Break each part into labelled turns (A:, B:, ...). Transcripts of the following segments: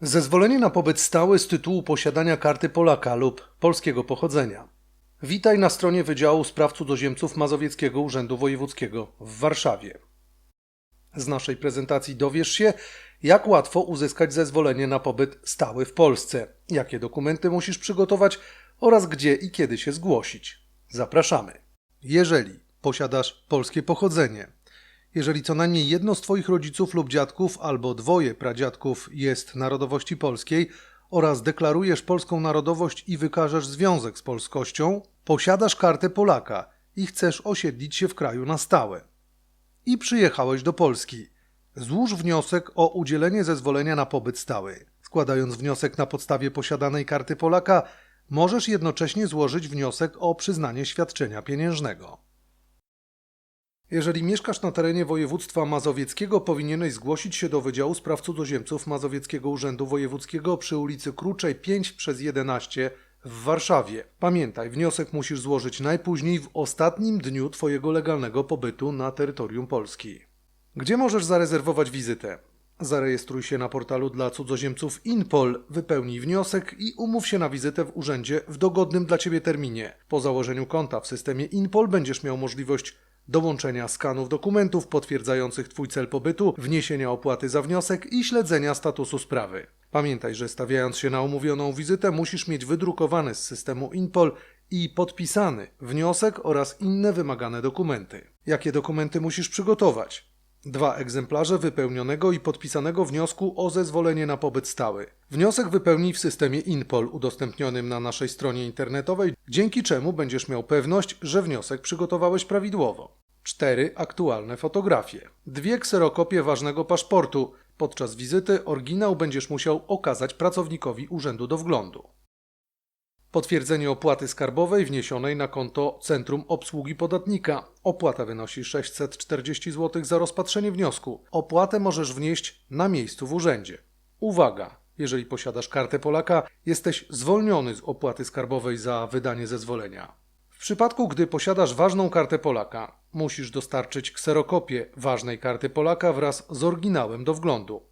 A: Zezwolenie na pobyt stały z tytułu posiadania karty Polaka lub polskiego pochodzenia. Witaj na stronie Wydziału Spraw Cudzoziemców Mazowieckiego Urzędu Wojewódzkiego w Warszawie. Z naszej prezentacji dowiesz się, jak łatwo uzyskać zezwolenie na pobyt stały w Polsce, jakie dokumenty musisz przygotować oraz gdzie i kiedy się zgłosić. Zapraszamy. Jeżeli posiadasz polskie pochodzenie, jeżeli co najmniej jedno z Twoich rodziców lub dziadków albo dwoje pradziadków jest narodowości polskiej oraz deklarujesz polską narodowość i wykażesz związek z polskością, posiadasz kartę Polaka i chcesz osiedlić się w kraju na stałe. I przyjechałeś do Polski. Złóż wniosek o udzielenie zezwolenia na pobyt stały. Składając wniosek na podstawie posiadanej karty Polaka, możesz jednocześnie złożyć wniosek o przyznanie świadczenia pieniężnego. Jeżeli mieszkasz na terenie województwa mazowieckiego, powinieneś zgłosić się do Wydziału Spraw Cudzoziemców Mazowieckiego Urzędu Wojewódzkiego przy ulicy Kruczej 5 przez 11 w Warszawie. Pamiętaj, wniosek musisz złożyć najpóźniej w ostatnim dniu Twojego legalnego pobytu na terytorium Polski. Gdzie możesz zarezerwować wizytę? Zarejestruj się na portalu dla cudzoziemców InPol, wypełnij wniosek i umów się na wizytę w urzędzie w dogodnym dla Ciebie terminie. Po założeniu konta w systemie InPol będziesz miał możliwość dołączenia skanów dokumentów potwierdzających Twój cel pobytu, wniesienia opłaty za wniosek i śledzenia statusu sprawy. Pamiętaj, że stawiając się na umówioną wizytę, musisz mieć wydrukowany z systemu InPol i podpisany wniosek oraz inne wymagane dokumenty. Jakie dokumenty musisz przygotować? Dwa egzemplarze wypełnionego i podpisanego wniosku o zezwolenie na pobyt stały. Wniosek wypełnij w systemie InPol udostępnionym na naszej stronie internetowej, dzięki czemu będziesz miał pewność, że wniosek przygotowałeś prawidłowo. Cztery aktualne fotografie. Dwie kserokopie ważnego paszportu. Podczas wizyty oryginał będziesz musiał okazać pracownikowi Urzędu do Wglądu. Potwierdzenie opłaty skarbowej wniesionej na konto Centrum Obsługi Podatnika. Opłata wynosi 640 zł za rozpatrzenie wniosku. Opłatę możesz wnieść na miejscu w urzędzie. Uwaga! Jeżeli posiadasz kartę Polaka, jesteś zwolniony z opłaty skarbowej za wydanie zezwolenia. W przypadku, gdy posiadasz ważną kartę Polaka, musisz dostarczyć kserokopię ważnej karty Polaka wraz z oryginałem do wglądu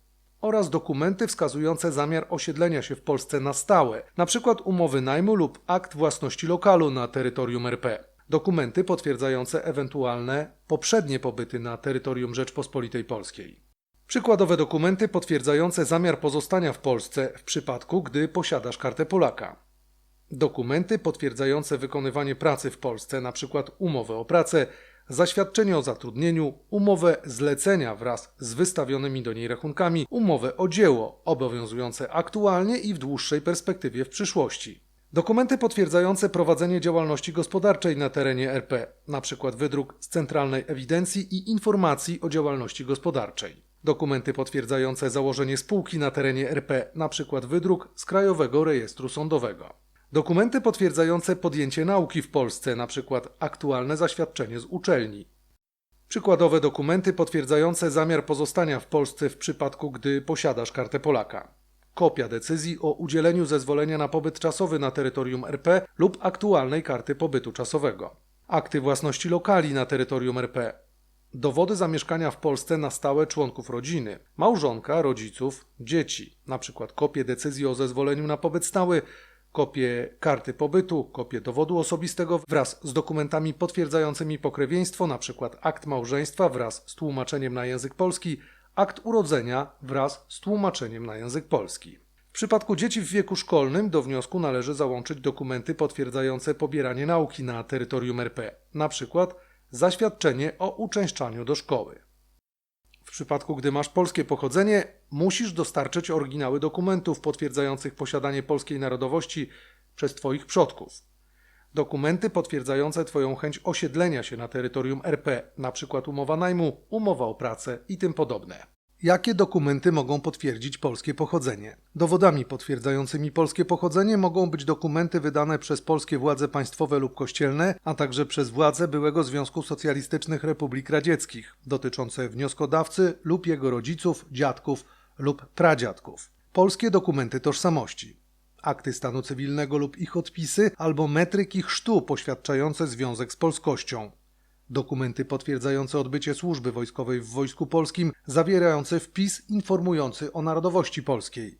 A: oraz dokumenty wskazujące zamiar osiedlenia się w Polsce na stałe, np. umowy najmu lub akt własności lokalu na terytorium RP. Dokumenty potwierdzające ewentualne poprzednie pobyty na terytorium Rzeczpospolitej Polskiej. Przykładowe dokumenty potwierdzające zamiar pozostania w Polsce w przypadku, gdy posiadasz kartę Polaka. Dokumenty potwierdzające wykonywanie pracy w Polsce, np. umowę o pracę, zaświadczenie o zatrudnieniu, umowę zlecenia wraz z wystawionymi do niej rachunkami, umowę o dzieło obowiązujące aktualnie i w dłuższej perspektywie w przyszłości. Dokumenty potwierdzające prowadzenie działalności gospodarczej na terenie RP, np. wydruk z Centralnej Ewidencji i Informacji o działalności gospodarczej. Dokumenty potwierdzające założenie spółki na terenie RP, np. wydruk z Krajowego Rejestru Sądowego. Dokumenty potwierdzające podjęcie nauki w Polsce, np. aktualne zaświadczenie z uczelni. Przykładowe dokumenty potwierdzające zamiar pozostania w Polsce w przypadku, gdy posiadasz kartę Polaka. Kopia decyzji o udzieleniu zezwolenia na pobyt czasowy na terytorium RP lub aktualnej karty pobytu czasowego. Akty własności lokali na terytorium RP. Dowody zamieszkania w Polsce na stałe członków rodziny, małżonka, rodziców, dzieci, np. kopie decyzji o zezwoleniu na pobyt stały, kopię karty pobytu, kopię dowodu osobistego wraz z dokumentami potwierdzającymi pokrewieństwo, np. akt małżeństwa wraz z tłumaczeniem na język polski, akt urodzenia wraz z tłumaczeniem na język polski. W przypadku dzieci w wieku szkolnym do wniosku należy załączyć dokumenty potwierdzające pobieranie nauki na terytorium RP, np. zaświadczenie o uczęszczaniu do szkoły. W przypadku, gdy masz polskie pochodzenie, musisz dostarczyć oryginały dokumentów potwierdzających posiadanie polskiej narodowości przez Twoich przodków. Dokumenty potwierdzające Twoją chęć osiedlenia się na terytorium RP, np. umowa najmu, umowa o pracę i tym podobne. Jakie dokumenty mogą potwierdzić polskie pochodzenie? Dowodami potwierdzającymi polskie pochodzenie mogą być dokumenty wydane przez polskie władze państwowe lub kościelne, a także przez władze byłego Związku Socjalistycznych Republik Radzieckich, dotyczące wnioskodawcy lub jego rodziców, dziadków lub pradziadków. Polskie dokumenty tożsamości. Akty stanu cywilnego lub ich odpisy, albo metryki chrztu poświadczające związek z polskością dokumenty potwierdzające odbycie służby wojskowej w Wojsku Polskim, zawierające wpis informujący o narodowości polskiej.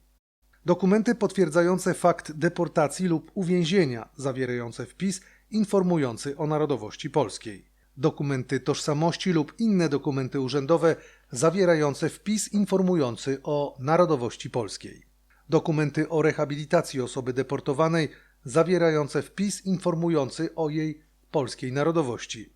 A: Dokumenty potwierdzające fakt deportacji lub uwięzienia, zawierające wpis informujący o narodowości polskiej. Dokumenty tożsamości lub inne dokumenty urzędowe zawierające wpis informujący o narodowości polskiej. Dokumenty o rehabilitacji osoby deportowanej zawierające wpis informujący o jej polskiej narodowości.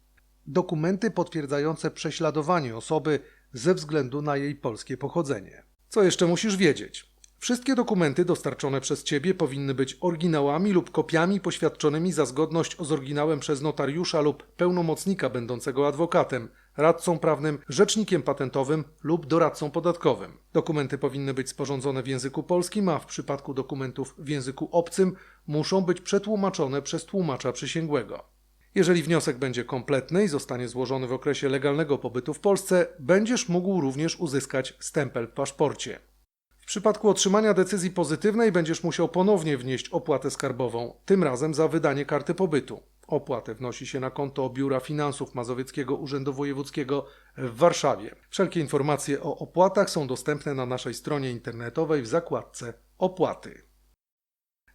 A: Dokumenty potwierdzające prześladowanie osoby ze względu na jej polskie pochodzenie. Co jeszcze musisz wiedzieć? Wszystkie dokumenty dostarczone przez Ciebie powinny być oryginałami lub kopiami poświadczonymi za zgodność z oryginałem przez notariusza lub pełnomocnika będącego adwokatem, radcą prawnym, rzecznikiem patentowym lub doradcą podatkowym. Dokumenty powinny być sporządzone w języku polskim, a w przypadku dokumentów w języku obcym muszą być przetłumaczone przez tłumacza przysięgłego. Jeżeli wniosek będzie kompletny i zostanie złożony w okresie legalnego pobytu w Polsce, będziesz mógł również uzyskać stempel w paszporcie. W przypadku otrzymania decyzji pozytywnej będziesz musiał ponownie wnieść opłatę skarbową, tym razem za wydanie karty pobytu. Opłatę wnosi się na konto Biura Finansów Mazowieckiego Urzędu Wojewódzkiego w Warszawie. Wszelkie informacje o opłatach są dostępne na naszej stronie internetowej w zakładce Opłaty.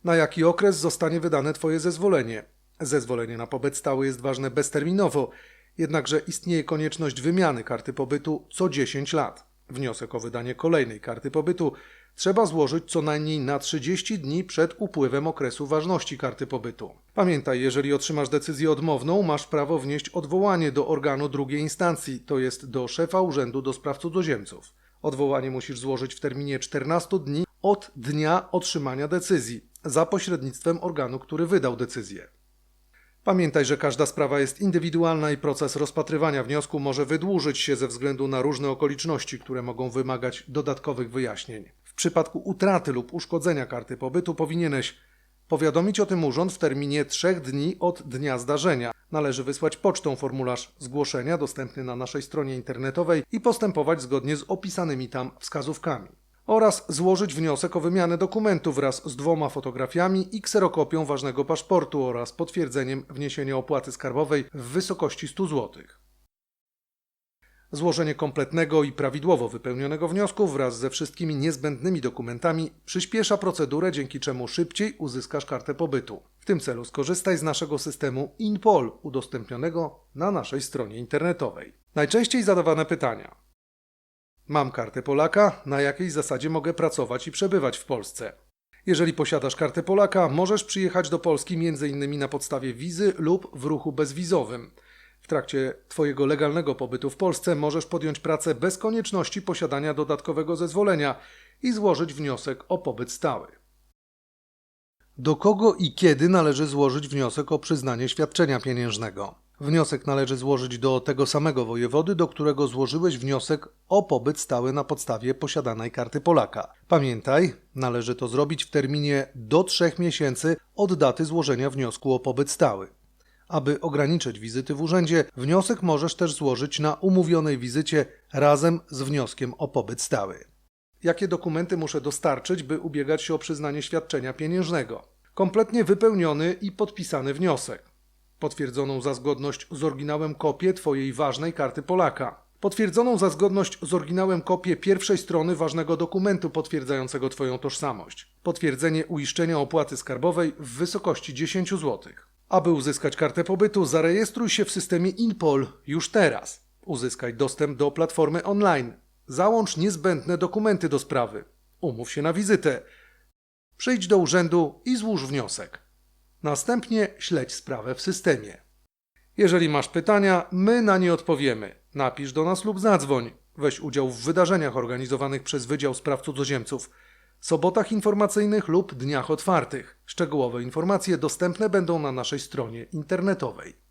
A: Na jaki okres zostanie wydane Twoje zezwolenie? Zezwolenie na pobyt stały jest ważne bezterminowo, jednakże istnieje konieczność wymiany karty pobytu co 10 lat. Wniosek o wydanie kolejnej karty pobytu trzeba złożyć co najmniej na 30 dni przed upływem okresu ważności karty pobytu. Pamiętaj, jeżeli otrzymasz decyzję odmowną, masz prawo wnieść odwołanie do organu drugiej instancji, to jest do szefa Urzędu do Spraw Cudzoziemców. Odwołanie musisz złożyć w terminie 14 dni od dnia otrzymania decyzji, za pośrednictwem organu, który wydał decyzję. Pamiętaj, że każda sprawa jest indywidualna i proces rozpatrywania wniosku może wydłużyć się ze względu na różne okoliczności, które mogą wymagać dodatkowych wyjaśnień. W przypadku utraty lub uszkodzenia karty pobytu powinieneś powiadomić o tym urząd w terminie trzech dni od dnia zdarzenia. Należy wysłać pocztą formularz zgłoszenia dostępny na naszej stronie internetowej i postępować zgodnie z opisanymi tam wskazówkami oraz złożyć wniosek o wymianę dokumentu wraz z dwoma fotografiami i kserokopią ważnego paszportu oraz potwierdzeniem wniesienia opłaty skarbowej w wysokości 100 zł. Złożenie kompletnego i prawidłowo wypełnionego wniosku wraz ze wszystkimi niezbędnymi dokumentami przyspiesza procedurę, dzięki czemu szybciej uzyskasz kartę pobytu. W tym celu skorzystaj z naszego systemu InPol udostępnionego na naszej stronie internetowej. Najczęściej zadawane pytania: Mam kartę Polaka, na jakiej zasadzie mogę pracować i przebywać w Polsce. Jeżeli posiadasz kartę Polaka, możesz przyjechać do Polski m.in. na podstawie wizy lub w ruchu bezwizowym. W trakcie Twojego legalnego pobytu w Polsce możesz podjąć pracę bez konieczności posiadania dodatkowego zezwolenia i złożyć wniosek o pobyt stały. Do kogo i kiedy należy złożyć wniosek o przyznanie świadczenia pieniężnego? Wniosek należy złożyć do tego samego wojewody, do którego złożyłeś wniosek o pobyt stały na podstawie posiadanej karty Polaka. Pamiętaj, należy to zrobić w terminie do 3 miesięcy od daty złożenia wniosku o pobyt stały. Aby ograniczyć wizyty w urzędzie, wniosek możesz też złożyć na umówionej wizycie razem z wnioskiem o pobyt stały. Jakie dokumenty muszę dostarczyć, by ubiegać się o przyznanie świadczenia pieniężnego? Kompletnie wypełniony i podpisany wniosek potwierdzoną za zgodność z oryginałem kopię Twojej ważnej karty Polaka, potwierdzoną za zgodność z oryginałem kopię pierwszej strony ważnego dokumentu potwierdzającego Twoją tożsamość, potwierdzenie uiszczenia opłaty skarbowej w wysokości 10 zł. Aby uzyskać kartę pobytu, zarejestruj się w systemie InPol już teraz. Uzyskaj dostęp do platformy online. Załącz niezbędne dokumenty do sprawy. Umów się na wizytę. Przyjdź do urzędu i złóż wniosek. Następnie śledź sprawę w systemie. Jeżeli masz pytania, my na nie odpowiemy. Napisz do nas lub zadzwoń. Weź udział w wydarzeniach organizowanych przez Wydział Spraw Cudzoziemców, sobotach informacyjnych lub dniach otwartych. Szczegółowe informacje dostępne będą na naszej stronie internetowej.